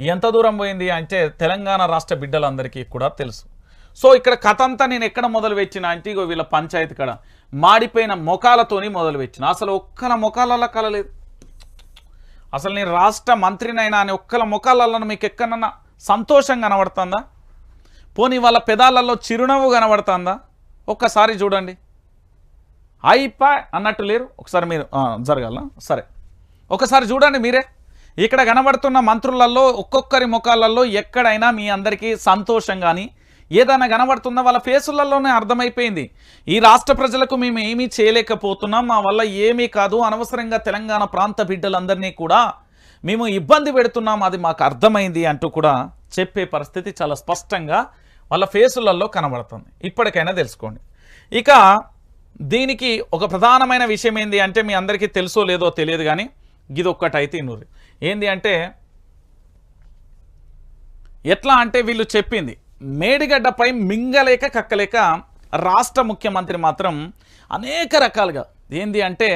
ఎంత దూరం పోయింది అంటే తెలంగాణ రాష్ట్ర బిడ్డలందరికీ కూడా తెలుసు. సో ఇక్కడ కథ అంతా నేను ఎక్కడ మొదలు పెట్టిన అంటే ఇగో వీళ్ళ పంచాయతీ కడ మాడిపోయిన మొఖాలతోని మొదలు పెట్టిన అసలు ఒక్కల మొఖాలలో కలలేదు అసలు నేను రాష్ట్ర మంత్రినైనా అని ఒక్కల ముఖాలలో మీకు ఎక్కడన్నా సంతోషం కనబడుతుందా? పోనీ వాళ్ళ పెదాలలో చిరునవ్వు కనబడుతుందా? ఒక్కసారి చూడండి. అయిపా అన్నట్టు లేరు. ఒకసారి మీరు జరగాల. సరే. ఒకసారి చూడండి మీరే. ఇక్కడ కనబడుతున్న మంత్రులలో ఒక్కొక్కరి ముఖాలలో ఎక్కడైనా మీ అందరికీ సంతోషం కానీ ఏదైనా కనబడుతుందా వాళ్ళ ఫేసులలోనే అర్థమైపోయింది. ఈ రాష్ట్ర ప్రజలకు మేము ఏమీ చేయలేకపోతున్నాం మా వల్ల ఏమీ కాదు అనవసరంగా తెలంగాణ ప్రాంత బిడ్డలందరినీ కూడా మేము ఇబ్బంది పెడుతున్నాం అది మాకు అర్థమైంది అంటూ కూడా చెప్పే పరిస్థితి చాలా స్పష్టంగా వాళ్ళ ఫేసులలో కనబడుతుంది. ఇప్పటికైనా తెలుసుకోండి. ఇక దీనికి ఒక ప్రధానమైన విషయం ఏంది అంటే మీ అందరికీ తెలుసో లేదో తెలియదు కానీ గిదొక్కటైతే ఒక్కటైతే ఇన్నూరు ఏంది అంటే ఎట్లా అంటే వీళ్ళు చెప్పింది మేడిగడ్డపై మింగలేక కక్కలేక రాష్ట్ర ముఖ్యమంత్రి మాత్రం అనేక రకాలుగా ఏంది అంటే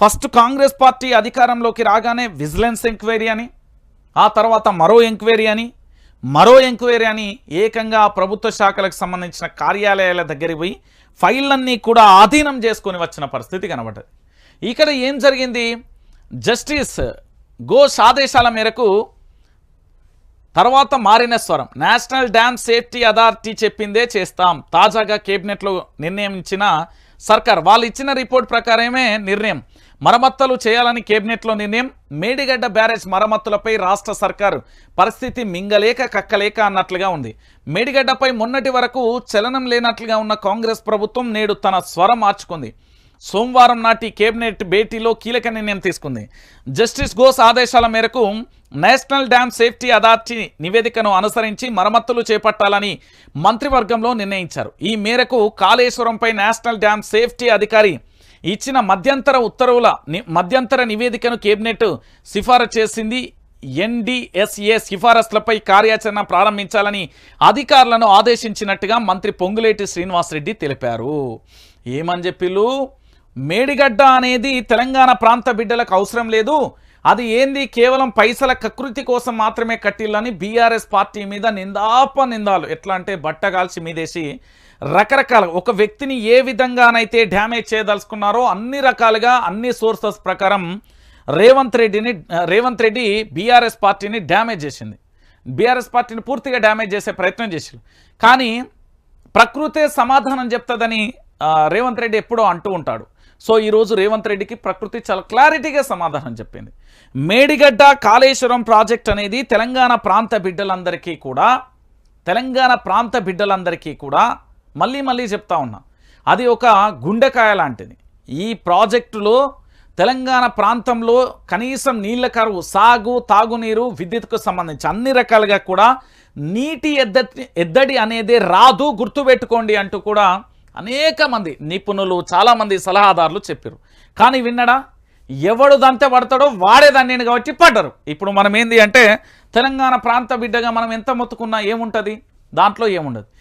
ఫస్ట్ కాంగ్రెస్ పార్టీ అధికారంలోకి రాగానే విజిలెన్స్ ఎంక్వైరీ అని ఆ తర్వాత మరో ఎంక్వైరీ అని మరో ఎంక్వైరీ అని ఏకంగా ప్రభుత్వ శాఖలకు సంబంధించిన కార్యాలయాల దగ్గరికి పోయి ఫైళ్ళన్నీ కూడా ఆధీనం చేసుకొని వచ్చిన పరిస్థితి కనబడ్డది. ఇక్కడ ఏం జరిగింది? జస్టిస్ ఘోష్ ఆదేశాల మేరకు తర్వాత మారిన స్వరం నేషనల్ డ్యామ్ సేఫ్టీ అథారిటీ చెప్పిందే చేస్తాం. తాజాగా కేబినెట్లో నిర్ణయించిన సర్కార్ వాళ్ళు ఇచ్చిన రిపోర్ట్ ప్రకారమే నిర్ణయం మరమ్మతులు చేయాలని కేబినెట్లో నిర్ణయం. మేడిగడ్డ బ్యారేజ్ మరమ్మతులపై రాష్ట్ర సర్కారు పరిస్థితి మింగలేక కక్కలేక అన్నట్లుగా ఉంది. మేడిగడ్డపై మొన్నటి వరకు చలనం లేనట్లుగా ఉన్న కాంగ్రెస్ ప్రభుత్వం నేడు తన స్వరం మార్చుకుంది. సోమవారం నాటి కేబినెట్ భేటీలో కీలక నిర్ణయం తీసుకుంది. జస్టిస్ ఘోష్ ఆదేశాల మేరకు నేషనల్ డ్యామ్ సేఫ్టీ అథారిటీ నివేదికను అనుసరించి మరమ్మతులు చేపట్టాలని మంత్రివర్గంలో నిర్ణయించారు. ఈ మేరకు కాళేశ్వరంపై నేషనల్ డ్యామ్ సేఫ్టీ అధికారి ఇచ్చిన మధ్యంతర ఉత్తర్వుల ని- మధ్యంతర నివేదికను కేబినెట్ సిఫారసు చేసింది. ఎన్డిఎస్ఏ సిఫారసులపై కార్యాచరణ ప్రారంభించాలని అధికారులను ఆదేశించినట్టుగా మంత్రి పొంగులేటి శ్రీనివాసరెడ్డి తెలిపారు. ఏమని చెప్పిళ్ళు మేడిగడ్డ అనేది తెలంగాణ ప్రాంత బిడ్డలకు అవసరం లేదు. అది ఏంది? కేవలం పైసల కకృతి కోసం మాత్రమే కట్టిల్లని బీఆర్ఎస్ పార్టీ మీద నిందాప నిందాలు. ఎట్లా అంటే బట్ట కాల్చి మీదేసి రకరకాల ఒక వ్యక్తిని ఏ విధంగానైతే డ్యామేజ్ చేయదలుచుకున్నారో అన్ని రకాలుగా అన్ని సోర్సెస్ ప్రకారం రేవంత్ రెడ్డిని రేవంత్ రెడ్డి బీఆర్ఎస్ పార్టీని డ్యామేజ్ చేసింది. బీఆర్ఎస్ పార్టీని పూర్తిగా డ్యామేజ్ చేసే ప్రయత్నం చేసింది కానీ ప్రకృతే సమాధానం చెప్తుందని రేవంత్ రెడ్డి ఎప్పుడో అంటూ ఉంటాడు. సో ఈరోజు రేవంత్ రెడ్డికి ప్రకృతి చాలా క్లారిటీగా సమాధానం చెప్పింది. మేడిగడ్డ కాళేశ్వరం ప్రాజెక్ట్ అనేది తెలంగాణ ప్రాంత బిడ్డలందరికీ కూడా తెలంగాణ ప్రాంత బిడ్డలందరికీ కూడా మళ్ళీ మళ్ళీ చెప్తా ఉన్నా. అది ఒక గుండెకాయ లాంటిది. ఈ ప్రాజెక్టులో తెలంగాణ ప్రాంతంలో కనీసం నీళ్ళ కరువు సాగు తాగునీరు విద్యుత్కు సంబంధించి అన్ని రకాలుగా కూడా నీటి ఎద్దడి ఎద్దడి అనేది రాదు గుర్తుపెట్టుకోండి అంటూ కూడా అనేక మంది నిపుణులు చాలామంది సలహాదారులు చెప్పారు కానీ విన్నడా? ఎవడు దంతే పడతాడో వాడే దాన్ని కాబట్టి పడ్డరు. ఇప్పుడు మనం ఏంది అంటే తెలంగాణ ప్రాంత బిడ్డగా మనం ఎంత మొత్తుకున్నా ఏముంటుంది? దాంట్లో ఏముండదు.